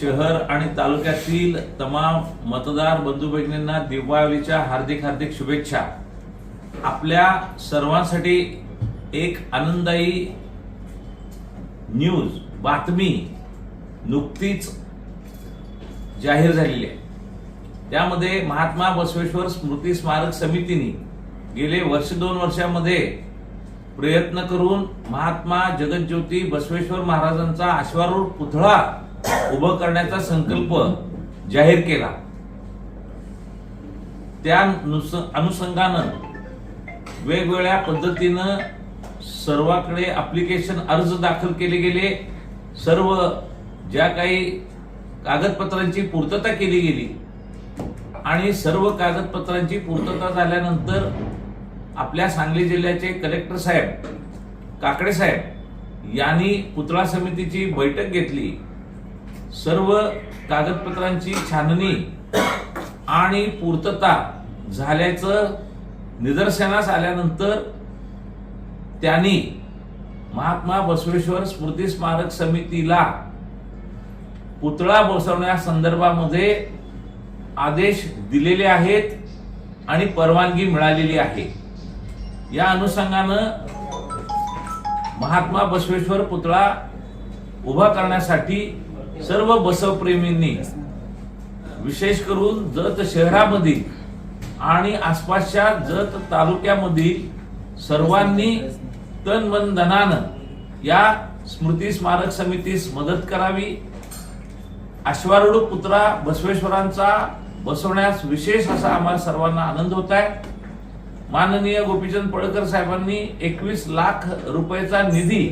शहर आणि तालुक्यातील तमाम मतदार बंधू भगिनींना दिवाळीच्या हार्दिक हार्दिक शुभेच्छा. आपल्या सर्वांसाठी एक आनंददायी न्यूज बातमी नुकतीच जाहीर झालेली आहे. त्यामध्ये महात्मा बसवेश्वर स्मृती स्मारक समितीने गेले वर्ष दोन वर्षामध्ये प्रयत्न करून महात्मा जगज्योती बसवेश्वर महाराजांचा अश्वारूढ पुतळा उभं करण्याचा संकल्प जाहीर केला. त्या अनुषंगानं वेगवेगळ्या पद्धतीनं सर्वाकडे अप्लिकेशन अर्ज दाखल केले गेले. सर्व ज्या काही कागदपत्रांची पूर्तता केली गेली आणि सर्व कागदपत्रांची पूर्तता झाल्यानंतर आपल्या सांगली जिल्ह्याचे कलेक्टर साहेब काकडे साहेब यांनी पुतळा समितीची बैठक घेतली. सर्व कागदपत्रांची छाननी आणि पूर्तता झाल्याचं निदर्शनास आल्यानंतर त्यांनी महात्मा बसवेश्वर स्मृती स्मारक समितीला पुतळा बसवण्या संदर्भामध्ये आदेश दिलेले आहेत आणि परवानगी मिळालेली आहे. या अनुषंगानं महात्मा बसवेश्वर पुतळा उभा करण्यासाठी सर्व बसवप्रेमींनी विशेष करून जत शहरामधील आणि आसपासच्या जत तालुक्यामधील सर्वांनी तन मन धनानं या स्मृती स्मारक समितीस मदत करावी. अश्वारूढ पुत्रा बसवेश्वरांचा बसवण्यास विशेष असा आम्हाला सर्वांना आनंद होत आहे. माननीय गोपीचंद पळकर साहेबांनी एकवीस लाख रुपयाचा निधी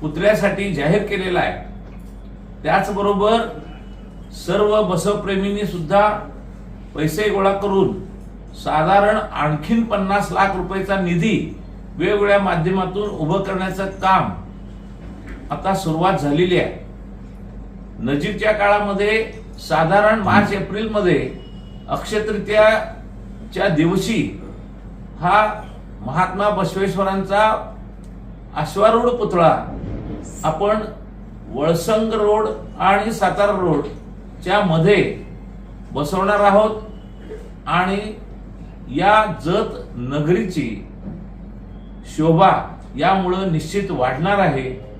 पुतळ्यासाठी जाहीर केलेला आहे. त्याचबरोबर सर्व बसप्रेमींनी सुद्धा पैसे गोळा करून साधारण आणखीन पन्नास लाख रुपयाचा निधी वेगवेगळ्या माध्यमातून उभं करण्याचं काम आता सुरुवात झालेली आहे. नजीकच्या काळामध्ये साधारण मार्च एप्रिलमध्ये अक्षयतृतीयाच्या दिवशी हा महात्मा बसवेश्वरांचा अश्वारूढ पुतळा आपण वळसंग रोड आणि सातारा रोडच्या मध्ये बसवणार आहोत. आणि या जत नगरीची शोभा यामुळं निश्चित वाढणार आहे.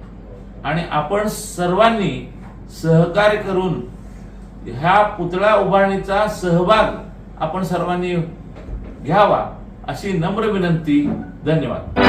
आणि आपण सर्वांनी सहकार्य करून ह्या पुतळा उभारणीचा सहभाग आपण सर्वांनी घ्यावा अशी नम्र विनंती. धन्यवाद.